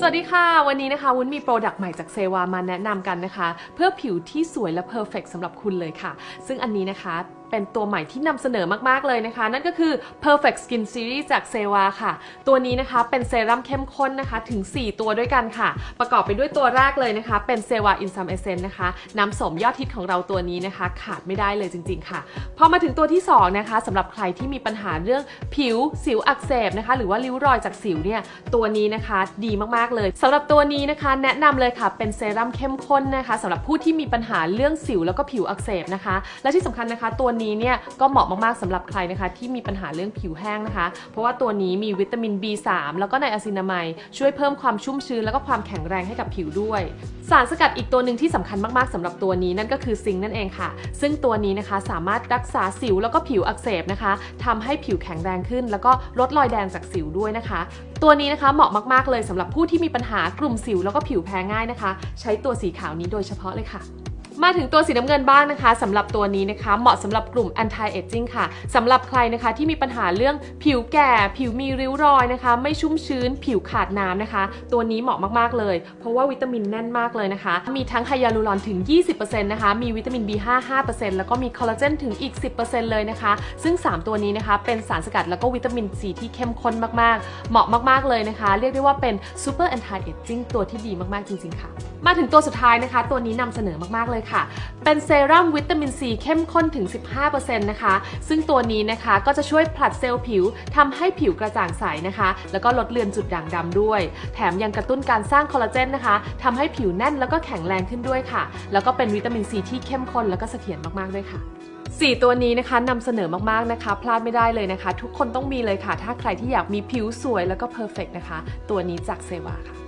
สวัสดีค่ะ วันนี้นะคะวุ้นมีโปรดักต์ใหม่จากเซวามาแนะนำกันนะคะ เพื่อผิวที่สวยและเพอร์เฟกสำหรับคุณเลยค่ะ ซึ่งอันนี้นะคะ เป็นตัวใหม่ที่นำเสนอมากๆเลยนะคะ นั่นก็คือ Perfect Skin Series จากเซวาค่ะ ตัวนี้นะคะเป็นเซรั่มเข้มข้นนะคะถึง 4 ตัวด้วยกันค่ะ ประกอบไปด้วยตัวแรกเลยนะคะ เป็นเซวาอินซัมเอเซนนะคะน้ำสมยอดฮิตของเราตัวนี้นะคะ ขาดไม่ได้เลยจริง ๆ ค่ะ พอมาถึงตัวที่ 2 นะคะสำหรับใครที่มีปัญหาเรื่องผิวสิวอักเสบนะคะ หรือว่าริ้วรอยจากสิวเนี่ยตัวนี้นะคะดีมากๆเลยสำหรับตัวนี้นะคะ แนะนำเลยค่ะเป็นเซรั่มเข้มข้นนะคะสำหรับผู้ที่มีปัญหาเรื่องสิวแล้วก็ผิวอักเสบนะคะ และที่สำคัญนะคะตัวนี้เนี่ยก็เหมาะมากๆสำหรับใครนะคะที่มีปัญหาเรื่องผิวแห้งนะคะ เพราะว่าตัวนี้มีวิตามิน B3 แล้วก็ไนอะซินามายช่วยเพิ่มความชุ่มชื้นแล้วก็ความแข็งแรงให้กับผิวด้วย สารสกัดอีกตัวหนึ่งที่สำคัญมากๆสำหรับตัวนี้นั่นก็คือซิงค์นั่นเองค่ะ ซึ่งตัวนี้นะคะสามารถรักษาสิวแล้วก็ผิวอักเสบนะคะทำให้ผิวแข็งแรงขึ้น แล้วก็ลดรอยแดงจากสิวด้วยนะคะ ตัวนี้นะคะเหมาะมากๆเลยสำหรับผู้ที่มีปัญหากลุ่มสิวแล้วก็ผิวแพ้ง่ายนะคะ ใช้ตัวสีขาวนี้โดยเฉพาะเลยค่ะ มาถึงตัวสีน้ำเงินบ้างนะคะสำหรับตัวนี้นะคะ เหมาะสำหรับกลุ่ม anti aging ค่ะสำหรับใครนะคะที่มีปัญหาเรื่องผิวแก่ ผิวมีริ้วรอยนะคะ ไม่ชุ่มชื้น ผิวขาดน้ำนะคะ ตัวนี้เหมาะมากๆเลย เพราะว่าวิตามินแน่นมากเลยนะคะ มีทั้งไฮยาลูรอนถึง 20%นะคะ มีวิตามิน B5 5%แล้วก็มีคอลลาเจนถึงอีก 10%เลยนะคะ ซึ่ง 3 ตัวนี้นะคะ เป็นสารสกัดแล้วก็วิตามินซีที่เข้มข้นมากๆ เหมาะมากๆเลยนะคะ เรียกได้ว่าเป็น super anti aging ตัวที่ดีมากๆจริง ๆ ค่ะ มาถึงตัวสุดท้ายนะคะ ตัวนี้นำเสนอมากๆเลยค่ะ เป็นเซรั่มวิตามินซีเข้มข้นถึง 15%นะคะ ซึ่งตัวนี้นะคะก็จะช่วยผลัดเซลล์ผิวทำให้ผิวกระจ่างใสนะคะ แล้วก็ลดเลือนจุดด่างดำด้วย แถมยังกระตุ้นการสร้างคอลลาเจนนะคะทำให้ผิวแน่นแล้วก็แข็งแรงขึ้นด้วยค่ะ แล้วก็เป็นวิตามินซีที่เข้มข้นแล้วก็เสถียรมากๆด้วยค่ะ4ตัวนี้นะคะนำเสนอมากๆนะคะ พลาดไม่ได้เลยนะคะ ทุกคนต้องมีเลยค่ะ ถ้าใครที่อยากมีผิวสวยแล้วก็เพอร์เฟกนะคะ ตัวนี้จากเซวาค่ะ